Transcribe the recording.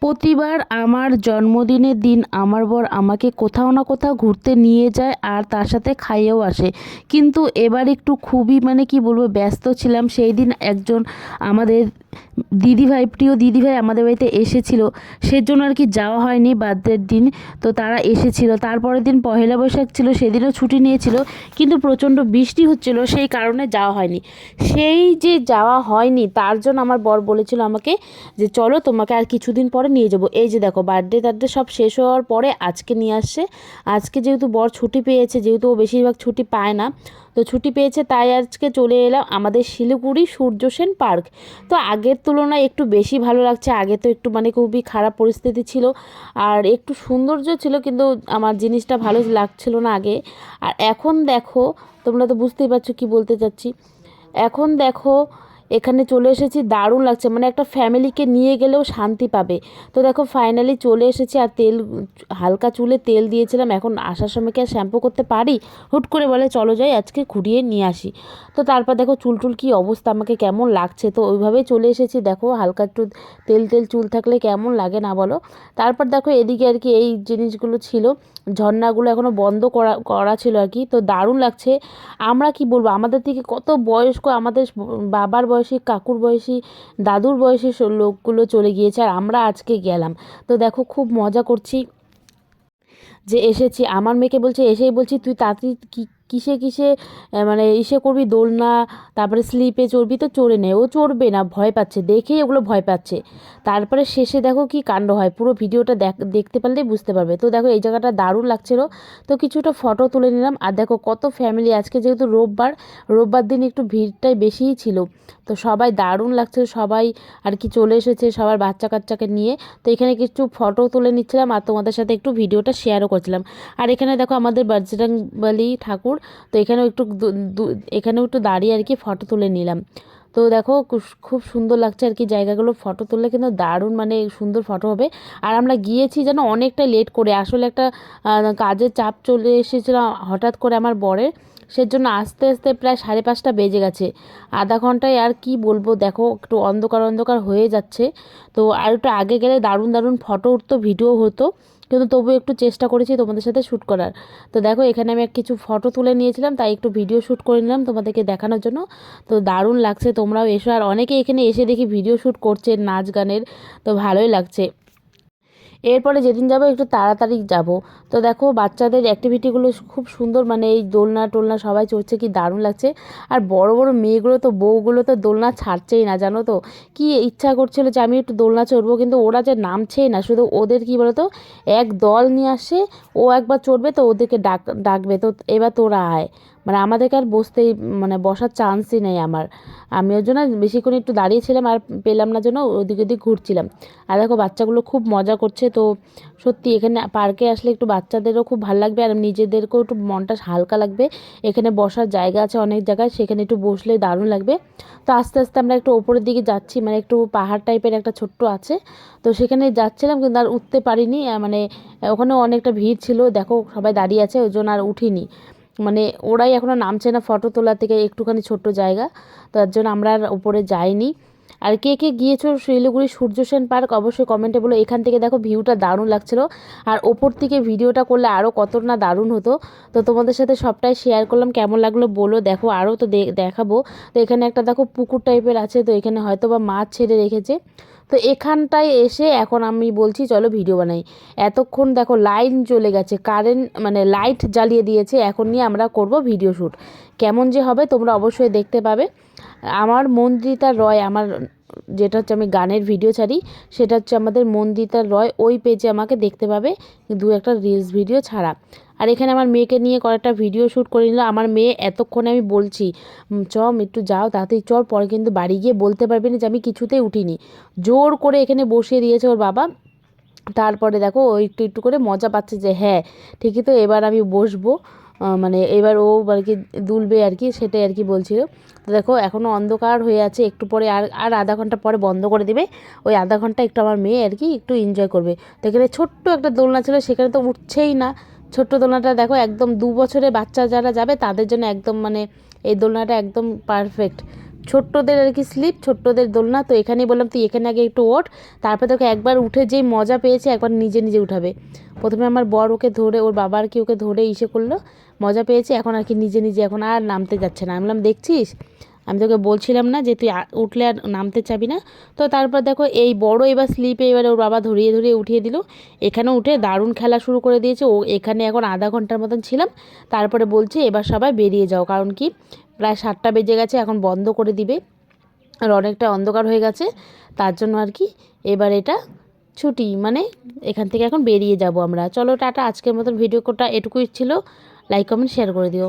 প্রতিবার আমার জন্মদিনের দিন আমার বর আমাকে কোথাও না কোথাও ঘুরতে নিয়ে যায় আর তার সাথে খাইয়েও আসে। কিন্তু এবার একটু খুবই মানে কি বলব ব্যস্ত ছিলাম। সেই দিন একজন আমাদের দিদিভাই প্রিয় দিদিভাই আমাদের বাড়িতে এসেছিল, সেজন্য আর কি যাওয়া হয়নি বার্থডের দিন। তো তারা এসেছিল, তারপরের দিন পহেলা বৈশাখ ছিল, সেদিনও ছুটি নিয়েছিল, কিন্তু প্রচণ্ড বৃষ্টি হচ্ছিল, সেই কারণে যাওয়া হয়নি। সেই যে যাওয়া হয়নি, তার জন্য আমার বর বলেছিল আমাকে যে, চলো তোমাকে আর কিছুদিন পরে নিয়ে যাব। এই যে দেখো, বার্থডে টার্থডে সব শেষ হওয়ার পরে আজকে নিয়ে আসছে। আজকে যেহেতু বর ছুটি পেয়েছে, যেহেতু ও বেশিরভাগ ছুটি পায় না তো ছুটি পেয়েছে তাই আজকে চলে এলাম আমাদের শিলিগুড়ি সূর্য সেন পার্ক। তো আগের তুলনায় একটু বেশি ভালো লাগছে, আগে তো একটু মানে খুবই খারাপ পরিস্থিতি ছিল আর একটু সৌন্দর্য ছিল কিন্তু আমার জিনিসটা ভালো লাগছিল না আগে। আর এখন দেখো, তোমরা তো বুঝতেই পারছ কি বলতে চাচ্ছি। এখন দেখো এখানে চলে এসেছি, দারুণ লাগছে। মানে একটা ফ্যামিলিকে নিয়ে গেলেও শান্তি পাবে। তো দেখো ফাইনালি চলে এসেছি আর তেল, হালকা চুলে তেল দিয়েছিলাম। এখন আসার সময় কি আর শ্যাম্পু করতে পারি? হুট করে বলে, চলো যাই, আজকে ঘুরিয়ে নিয়ে আসি। তো তারপর দেখো, চুল টুল কী অবস্থা, আমাকে কেমন লাগছে? তো ওইভাবেই চলে এসেছি। দেখো, হালকা একটু তেল তেল, চুল থাকলে কেমন লাগে না বলো? তারপর দেখো, এদিকে আর কি এই জিনিসগুলো ছিল। ঝর্ণাগুলো এখনও বন্ধ করা করা ছিল আর কি। তো দারুণ লাগছে। আমরা কি বলব? আমাদের থেকে কত বয়স্ক আমাদের বাবার বয়সী কাকুর বয়সী, দাদুর বয়সী লোকগুলো চলে গিয়েছে আর আমরা আজকে গেলাম। তো দেখো, খুব মজা করছি। যে এসেছি, আমার মেয়েকে বলছে, এসেই বলছি, তুই তাড়াতাড়ি কী, কিসে কিসে মানে ইসে করবি দোলনা, তারপরে স্লিপে চড়বি? তো চড়ে নে, ও চড়বে না, ভয় পাচ্ছে, দেখেই ওগুলো ভয় পাচ্ছে। তারপরে শেষে দেখো কি কাণ্ড হয়, পুরো ভিডিওটা দেখ, দেখতে পারলেই বুঝতে পারবে। তো দেখো, এই জায়গাটা দারুণ লাগছিল। তো কিছুটা ফটো তুলে নিলাম, আর দেখো কত ফ্যামিলি আজকে যেহেতু রোববার রোববার দিন একটু ভিড়টাই বেশিই ছিল। তো সবাই দারুণ লাগছে সবাই আর কি চলে এসেছে, সবার বাচ্চা কাচ্চাকে নিয়ে। তো এখানে কিছু ফটো তুলে নিচ্ছিলাম, আর তোমাদের সাথে একটু ভিডিওটা শেয়ারও করছিলাম। আর এখানে দেখো আমাদের বজরংবলী ঠাকুর, তো এখানেও একটু এখানেও একটু দাঁড়িয়ে আর কি ফটো তুলে নিলাম। তো দেখো খুব সুন্দর লাগছে আর কি জায়গাগুলো ফটো তুললে কিন্তু দারুণ মানে সুন্দর ফটো হবে। আর আমরা গিয়েছি যেন অনেকটা লেট করে, আসলে একটা কাজের চাপ চলে এসেছিলাম হঠাৎ করে আমার বরের। সেজন্য আস্তে আস্তে প্রায় সাড়ে পাঁচটা বেজে গেছে। আধা ঘন্টায় আর কি বলব, দেখো একটু অন্ধকার অন্ধকার হয়ে যাচ্ছে। তো আর একটু আগে গেলে দারুণ দারুণ ফটো উঠতো, ভিডিও হতো। কিন্তু তবুও একটু চেষ্টা করেছি তোমাদের সাথে শ্যুট করার। তো দেখো এখানে আমি কিছু ফটো তুলে নিয়েছিলাম, তাই একটু ভিডিও শ্যুট করে নিলাম তোমাদেরকে দেখানোর জন্য। তো দারুণ লাগছে, তোমরাও এসো। আর অনেকে এখানে এসে দেখি ভিডিও শ্যুট করছে নাচ গানের, তো ভালোই লাগছে। এরপরে যেদিন যাব একটু তাড়াতাড়ি যাব। তো দেখো, বাচ্চাদের অ্যাক্টিভিটিগুলো খুব সুন্দর মানে এই দোলনা টোলনা সবাই চড়ছে, কি দারুণ লাগছে। আর বড় বড় মেয়েগুলো তো, বউগুলো তো দোলনা ছাড়ছেই না, জানো তো? কি ইচ্ছা করছিল যে আমি একটু দোলনা চড়বো, কিন্তু ওরা যে নামছেই না, শুধু ওদের কি বলতো, এক দল নিয়ে আসে, ও একবার চড়বে তো ওদেরকে ডাক, ডাকবে, তো এবার তোরা আয়। মানে আমাদেরকে আর বসতেই মানে বসার চান্সই নেই আমার। আমি ওর জন্য বেশিক্ষণ একটু দাঁড়িয়েছিলাম আর পেলাম না জন্য ওদিক ওদিক ঘুরছিলাম। আর দেখো, বাচ্চাগুলো খুব মজা করছে তো, সত্যি এখানে পার্কে আসলে একটু বাচ্চাদেরও খুব ভালো লাগবে আর নিজেদেরকেও একটু মনটা হালকা লাগবে। এখানে বসার জায়গা আছে অনেক জায়গায়, সেখানে একটু বসলে দারুণ লাগবে। তো আস্তে আস্তে আমরা একটু ওপরের দিকে যাচ্ছি মানে একটু পাহাড় টাইপের একটা ছোট্ট আছে। তো সেখানে যাচ্ছিলাম কিন্তু আর উঠতে পারিনি মানে ওখানেও অনেকটা ভিড় ছিল। দেখো, সবাই দাঁড়িয়ে আছে, ওই জন্য আর উঠিনি। মানে ওরাই এখনও নামছে না ফটো তোলার থেকে, একটুখানি ছোট্ট জায়গা। তার জন্য আমরা আর উপরে যাইনি। আর কে কে গিয়েছো শিলিগুড়ি সূর্যসেন পার্ক অবশ্যই কমেন্টে বলো। এখান থেকে দেখো ভিউটা দারুণ লাগছিল। আর ওপর থেকে ভিডিওটা করলে আরও কত না দারুণ হতো। তো তোমাদের সাথে সবটাই শেয়ার করলাম। কেমন লাগল বলো। দেখো আরও তো দেখাবো। তো এখানে একটা দেখো পুকুর টাইপের আছে। তো এখানে হয়তো বা মাছ ছেড়ে রেখেছে। তো এখানটায় এসে এখন আমি বলছি, চলো ভিডিও বানাই। এতক্ষণ দেখো লাইন চলে গেছে কারেন্ট মানে লাইট জ্বালিয়ে দিয়েছে, এখন নিয়ে আমরা করব ভিডিও শ্যুট কেমন যে হবে তোমরা অবশ্যই দেখতে পাবে। আমার মন্দিতা রয়, আমার যেটা হচ্ছে আমি গানের ভিডিও ছাড়ি, সেটা হচ্ছে আমাদের মন্দিতা রয়, ওই পেজে আমাকে দেখতে পাবে দু একটা রিলস ভিডিও ছাড়া। আর এখানে আমার মেয়েকে নিয়ে কয়েকটা ভিডিও শ্যুট করে নিল। আমার মেয়ে এতক্ষণে আমি বলছি চ একটু যাও তাড়াতাড়ি চল, পরে কিন্তু বাড়ি গিয়ে বলতে পারবে না যে আমি কিছুতেই উঠিনি। জোর করে এখানে বসিয়ে দিয়েছে ওর বাবা। তারপরে দেখো ও একটু একটু করে মজা পাচ্ছে যে হ্যাঁ ঠিকই তো, এবার আমি বসবো। মানে এবার ও আর কি দুলবে আর কি, সেটাই আর কি বলছিল। তো দেখো এখনও অন্ধকার হয়ে আছে, একটু পরে আর আর আধা ঘণ্টা পরে বন্ধ করে দেবে। ওই আধা ঘণ্টা একটু আমার মেয়ে আর কি একটু এনজয় করবে। তো এখানে ছোট্ট একটা দোলনা ছিল, সেখানে তো উঠছেই না। ছোট্ট দোলনাটা দেখো, একদম দু বছরের বাচ্চা যারা যাবে, তাদের জন্য একদম মানে এই দোলনাটা একদম পারফেক্ট ছোট্টদের আর কি স্লিপ, ছোট্টদের দোলনা। তো এখানেই বললাম, তুই এখানে আগে একটু ওঠ, তারপর তোকে একবার উঠে যেই মজা পেয়েছে একবার নিজে নিজে উঠাবে। প্রথমে আমার বর ওকে ধরে, ওর বাবা আর কি ওকে ধরে ইসে করল, মজা পেয়েছে, এখন আর কি নিজে নিজে এখন আর নামতে যাচ্ছে না। আমি বললাম, দেখছিস? আমি তোকে বলছিলাম না যে তুই উঠলে আর নামতে চাবি না। তো তারপর দেখো, এই বড় এবার স্লিপে এবার ওর বাবা ধরিয়ে ধরিয়ে উঠিয়ে দিল। এখানে উঠে দারুণ খেলা শুরু করে দিয়েছে। ও এখানে এখন আধা ঘণ্টার মতন ছিলাম। তারপরে বলছে, এবার সবাই বেরিয়ে যাও। কারণ কি? প্রায় সাতটা বেজে গেছে, এখন বন্ধ করে দিবে। আর অনেকটা অন্ধকার হয়ে গেছে, তার জন্য আর কি এবার এটা ছুটি মানে এখান থেকে এখন বেরিয়ে যাব আমরা। চলো টাটা, আজকের মতন ভিডিও কোটা এটুকুই ছিল। লাইক কমেন্ট শেয়ার করে দিও।